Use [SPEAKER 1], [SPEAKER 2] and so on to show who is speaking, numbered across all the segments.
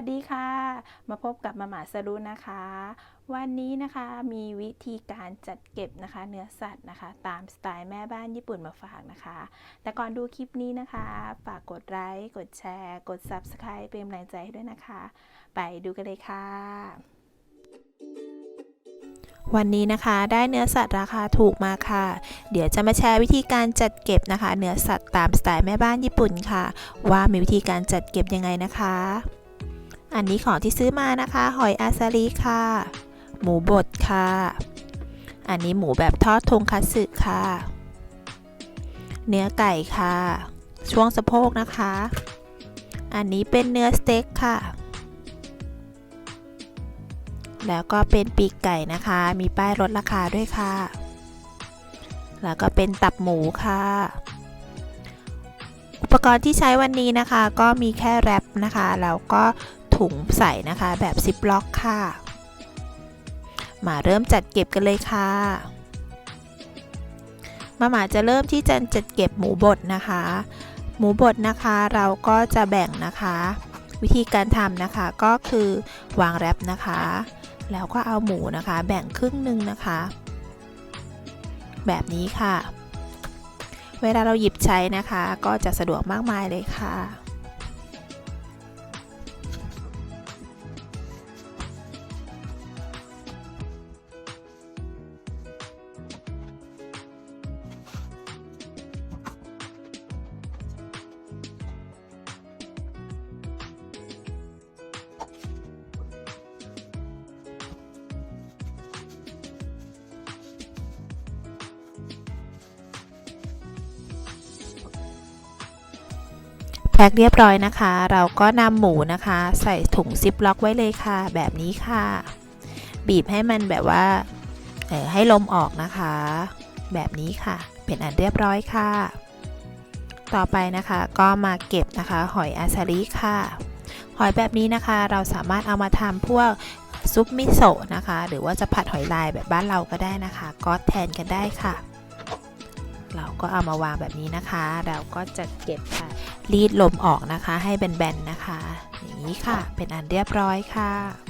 [SPEAKER 1] สวัสดีค่ะ มาพบกับมาหมาสรุนะคะ วันนี้นะคะมีวิธีการจัดเก็บนะคะเนื้อสัตว์นะคะ ตามสไตล์แม่บ้านญี่ปุ่นมาฝากนะคะ แต่ก่อนดูคลิปนี้นะคะ ฝากกดไลค์กดแชร์ กด Subscribe เป็นกำลังใจให้ด้วยนะคะ ไปดูกันเลยค่ะ วันนี้นะคะได้เนื้อสัตว์ราคาถูกมาค่ะ เดี๋ยวจะมาแชร์วิธีการจัดเก็บนะคะ เนื้อสัตว์ตามสไตล์แม่บ้านญี่ปุ่นค่ะ ว่ามีวิธีการจัดเก็บยังไงนะคะ อันนี้ของที่ซื้อมานะคะ หอยอาซาริค่ะ หมูบดค่ะ อันนี้หมูแบบทอดทงคัตสึค่ะ เนื้อไก่ค่ะ ช่วงสะโพกนะคะ อันนี้เป็นเนื้อสเต็กค่ะ แล้วก็เป็นปีกไก่นะคะ มีป้ายลดราคาด้วยค่ะ แล้วก็เป็นตับหมูค่ะอุปกรณ์ที่ใช้วันนี้นะคะก็มีแค่แรปนะคะ แล้วก็ ถุงใส่นะคะแบบซิปล็อกค่ะ มาเริ่มจัดเก็บกันเลยค่ะ มาหมาจะเริ่มที่จะจัดเก็บหมูบดนะคะ หมูบดนะคะเราก็จะแบ่งนะคะ วิธีการทำนะคะก็คือวางแรปนะคะ แล้วก็เอาหมูนะคะ แบ่งครึ่งหนึ่งนะคะ แบบนี้ค่ะ เวลาเราหยิบใช้นะคะ ก็จะสะดวกมากมายเลยค่ะ พ็คเรียบร้อยนะคะ เราก็นำหมูนะคะ ใส่ถุงซิปล็อกไว้เลยค่ะ แบบนี้ค่ะ บีบให้มันแบบว่าเออให้ลมออกนะคะ แบบนี้ค่ะ เป็นอันเรียบร้อยค่ะ ต่อไปนะคะก็มาเก็บนะคะ หอยอาซาริค่ะ หอยแบบนี้นะคะ เราสามารถเอามาทำพวกซุปมิโซะนะคะ หรือว่าจะผัดหอยลายแบบบ้านเราก็ได้นะคะ ก็แทนกันได้ค่ะ เราก็เอามาวางแบบนี้นะคะ เราก็จะเก็บค่ะรีดลมออกนะคะ ให้แบนๆนะคะ อย่างนี้ค่ะ เป็นอันเรียบร้อยค่ะ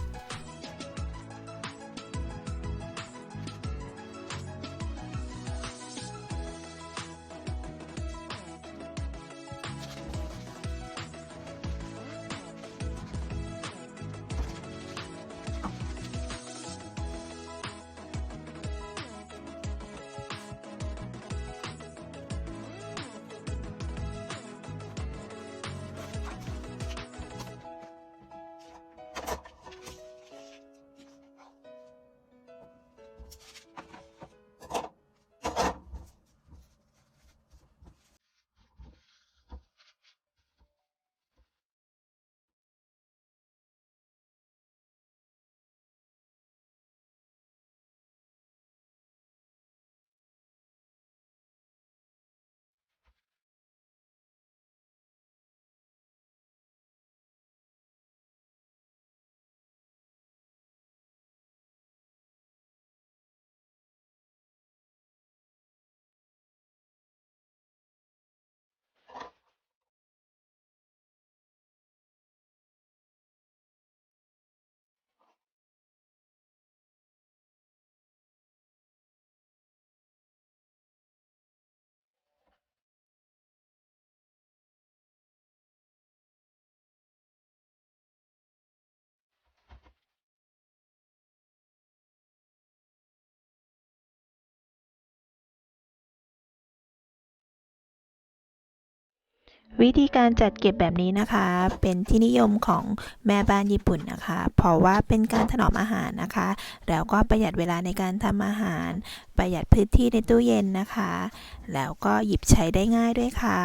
[SPEAKER 1] วิธีการจัดเก็บแบบนี้นะคะ เป็นที่นิยมของแม่บ้านญี่ปุ่นนะคะ เพราะว่าเป็นการถนอมอาหารนะคะ แล้วก็ประหยัดเวลาในการทำอาหาร ประหยัดพื้นที่ในตู้เย็นนะคะ แล้วก็หยิบใช้ได้ง่ายด้วยค่ะ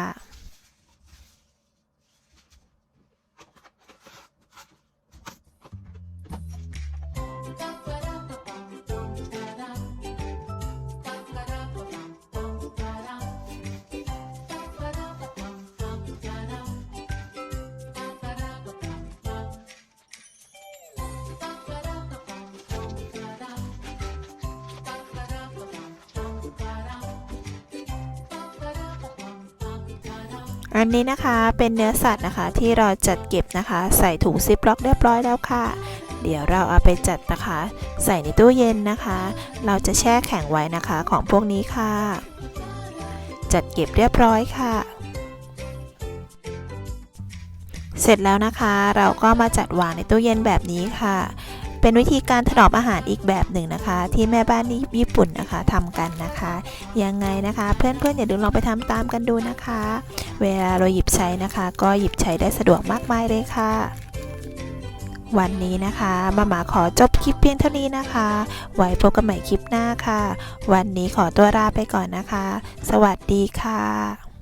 [SPEAKER 1] อันนี้นะคะเป็นเนื้อสัตว์นะคะที่เราจัดเก็บนะคะ ใส่ถุงซิปล็อกเรียบร้อยแล้วค่ะ เดี๋ยวเราเอาไปจัดนะคะ ใส่ในตู้เย็นนะคะ เราจะแช่แข็งไว้นะคะของพวกนี้ค่ะ จัดเก็บเรียบร้อยค่ะ เสร็จแล้วนะคะ เราก็มาจัดวางในตู้เย็นแบบนี้ค่ะ เป็นวิธีการถนอมอาหารอีกแบบหนึ่งนะคะ ที่แม่บ้านญี่ปุ่นนะคะทำกันนะคะ ยังไงนะคะ เพื่อนๆอย่าลืมลองไปทำตามกันดูนะคะ เวลาเราหยิบใช้นะคะ ก็หยิบใช้ได้สะดวกมากมายเลยค่ะวันนี้นะคะมาหมาขอจบคลิปเพียงเท่านี้นะคะ ไว้พบกันใหม่คลิปหน้าค่ะ วันนี้ขอตัวลาไปก่อนนะคะ สวัสดีค่ะ